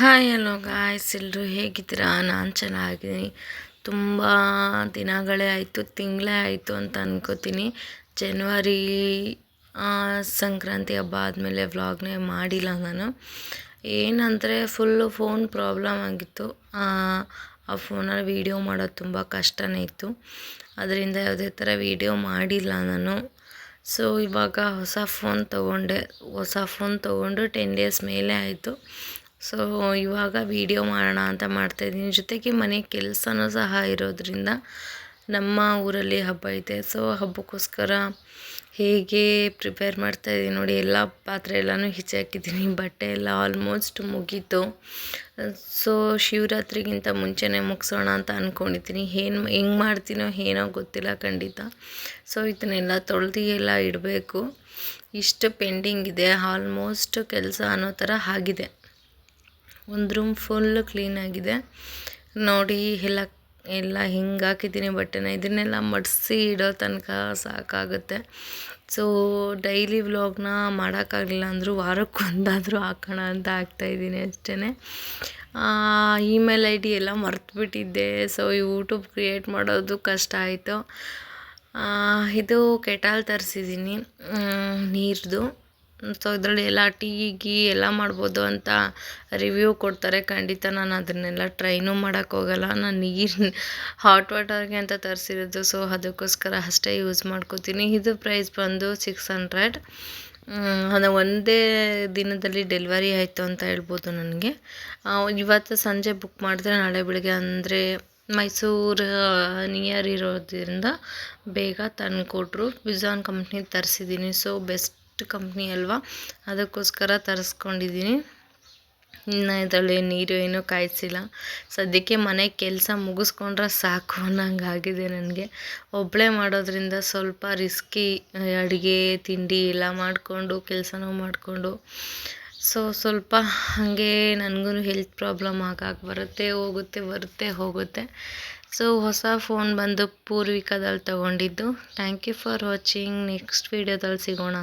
Hi, hello guys ಎಲ್ಲರೂ ಹೇಗಿದ್ದೀರಾ? ನಾನು ಚೆನ್ನಾಗಿದ್ದೀನಿ. ತುಂಬ ದಿನಗಳೇ ಆಯಿತು, ತಿಂಗಳೇ ಆಯಿತು ಅಂತ ಅನ್ಕೋತೀನಿ. ಜನ್ವರಿ ಸಂಕ್ರಾಂತಿ ಹಬ್ಬ ಆದಮೇಲೆ ವ್ಲಾಗ್ನೇ ಮಾಡಿಲ್ಲ ನಾನು. ಏನಂದರೆ ಫುಲ್ಲು ಫೋನ್ ಪ್ರಾಬ್ಲಮ್ ಆಗಿತ್ತು. ಆ ಫೋನಲ್ಲಿ ವೀಡಿಯೋ ಮಾಡೋದು ತುಂಬ ಕಷ್ಟನೇ ಇತ್ತು. ಅದರಿಂದ ಯಾವುದೇ ಥರ ವೀಡಿಯೋ ಮಾಡಿಲ್ಲ ನಾನು. ಸೊ ಇವಾಗ ಹೊಸ ಫೋನ್ ತೊಗೊಂಡೆ. ಹೊಸ ಫೋನ್ ತೊಗೊಂಡು ಟೆನ್ ಡೇಸ್ ಮೇಲೆ ಆಯಿತು. ಸೊ ಇವಾಗ ವೀಡಿಯೋ ಮಾಡೋಣ ಅಂತ ಮಾಡ್ತಾಯಿದ್ದೀನಿ. ಜೊತೆಗೆ ಮನೆ ಕೆಲಸನೂ ಸಹ ಇರೋದ್ರಿಂದ ನಮ್ಮ ಊರಲ್ಲಿ ಹಬ್ಬ ಐತೆ. ಸೊ ಹಬ್ಬಕ್ಕೋಸ್ಕರ ಹೇಗೆ ಪ್ರಿಪೇರ್ ಮಾಡ್ತಾಯಿದ್ದೀನಿ ನೋಡಿ, ಎಲ್ಲ ಪಾತ್ರೆ ಎಲ್ಲನೂ ಹಾಕಿದ್ದೀನಿ. ಬಟ್ಟೆ ಎಲ್ಲ ಆಲ್ಮೋಸ್ಟ್ ಮುಗೀತು. ಸೊ ಶಿವರಾತ್ರಿಗಿಂತ ಮುಂಚೆನೇ ಮುಗಿಸೋಣ ಅಂತ ಅಂದ್ಕೊಂಡಿದ್ದೀನಿ ಏನು, ಹೆಂಗೆ ಮಾಡ್ತೀನೋ ಏನೋ ಗೊತ್ತಿಲ್ಲ ಖಂಡಿತ. ಸೊ ಇದನ್ನೆಲ್ಲ ತೊಳೆದು ಎಲ್ಲ ಇಡಬೇಕು. ಇಷ್ಟು ಪೆಂಡಿಂಗ್ ಇದೆ. ಆಲ್ಮೋಸ್ಟ್ ಕೆಲಸ ಅನ್ನೋ ಥರ ಆಗಿದೆ. ಒಂದು ರೂಮ್ ಫುಲ್ ಕ್ಲೀನಾಗಿದೆ ನೋಡಿ, ಎಲ್ಲ ಎಲ್ಲ ಹಿಂಗೆ ಹಾಕಿದ್ದೀನಿ ಬಟ್ಟೆನ. ಇದನ್ನೆಲ್ಲ ಮಡಿಸಿ ಇಡೋ ತನಕ ಸಾಕಾಗುತ್ತೆ. ಸೊ ಡೈಲಿ ವ್ಲಾಗ್ನ ಮಾಡೋಕ್ಕಾಗಲಿಲ್ಲ ಅಂದರೂ ವಾರಕ್ಕೊಂದಾದರೂ ಹಾಕೋಣ ಅಂತ ಹಾಕ್ತಾಯಿದ್ದೀನಿ ಅಷ್ಟೇ ಇಮೇಲ್ ಐ ಡಿ ಎಲ್ಲ ಮರ್ತುಬಿಟ್ಟಿದ್ದೆ. ಸೊ ಯೂಟ್ಯೂಬ್ ಕ್ರಿಯೇಟ್ ಮಾಡೋದು ಕಷ್ಟ ಆಯಿತು. ಇದು ಕೆಟಾಲ್ ತರಿಸಿದ್ದೀನಿ. ನೀರ್ದು. ಸೊ ಇದರಲ್ಲಿ ಎಲ್ಲ ಟೀ, ಗೀ ಎಲ್ಲ ಮಾಡ್ಬೋದು ಅಂತ ರಿವ್ಯೂ ಕೊಡ್ತಾರೆ. ಖಂಡಿತ ನಾನು ಅದನ್ನೆಲ್ಲ ಟ್ರೈನೂ ಮಾಡೋಕ್ಕೋಗಲ್ಲ ನಾನು ನೀರು ಹಾಟ್ ವಾಟರ್ಗೆ ಅಂತ ತರಿಸಿರೋದು ಸೊ ಅದಕ್ಕೋಸ್ಕರ ಅಷ್ಟೇ ಯೂಸ್ ಮಾಡ್ಕೋತೀನಿ. ಇದು ಪ್ರೈಸ್ ಬಂದು ಸಿಕ್ಸ್ ಹಂಡ್ರೆಡ್ ಅದು ಒಂದೇ ದಿನದಲ್ಲಿ ಡೆಲಿವರಿ ಆಯಿತು ಅಂತ ಹೇಳ್ಬೋದು ನನಗೆ. ಇವತ್ತು ಸಂಜೆ ಬುಕ್ ಮಾಡಿದ್ರೆ ನಾಳೆ ಬೆಳಗ್ಗೆ ಅಂದರೆ ಮೈಸೂರು ನಿಯರ್ ಇರೋದ್ರಿಂದ ಬೇಗ ತಂದು ಕೊಟ್ಟರು ವಿಜಾನ್ ಕಂಪ್ನಿ ತರಿಸಿದ್ದೀನಿ ಸೊ ಬೆಸ್ಟ್ ಕಂಪ್ನಿ ಅಲ್ವಾ? ಅದಕ್ಕೋಸ್ಕರ ತರಿಸ್ಕೊಂಡಿದ್ದೀನಿ. ಇನ್ನು ಇದರಲ್ಲಿ ನೀರು ಏನೂ ಕಾಯಿಸಿಲ್ಲ. ಸದ್ಯಕ್ಕೆ ಮನೆ ಕೆಲಸ ಮುಗಿಸ್ಕೊಂಡ್ರೆ ಸಾಕು ಅನ್ನಂಗೆ ಆಗಿದೆ ನನಗೆ. ಒಬ್ಬಳೇ ಮಾಡೋದ್ರಿಂದ ಸ್ವಲ್ಪ ರಿಸ್ಕಿ ಅಡುಗೆ, ತಿಂಡಿ ಎಲ್ಲ ಮಾಡಿಕೊಂಡು ಕೆಲಸನೂ ಮಾಡಿಕೊಂಡು. ಸೊ ಸ್ವಲ್ಪ ಹಾಗೆ ನನಗೂ ಹೆಲ್ತ್ ಪ್ರಾಬ್ಲಮ್ ಆಗಾಗ ಬರುತ್ತೆ, ಹೋಗುತ್ತೆ ಬರುತ್ತೆ, ಹೋಗುತ್ತೆ. ಸೊ ಹೊಸ ಫೋನ್ ಬಂದು ಪೂರ್ವಿಕದಲ್ಲಿ ತೊಗೊಂಡಿದ್ದು. Thank you for watching next ವೀಡಿಯೋದಲ್ಲಿ ಸಿಗೋಣ.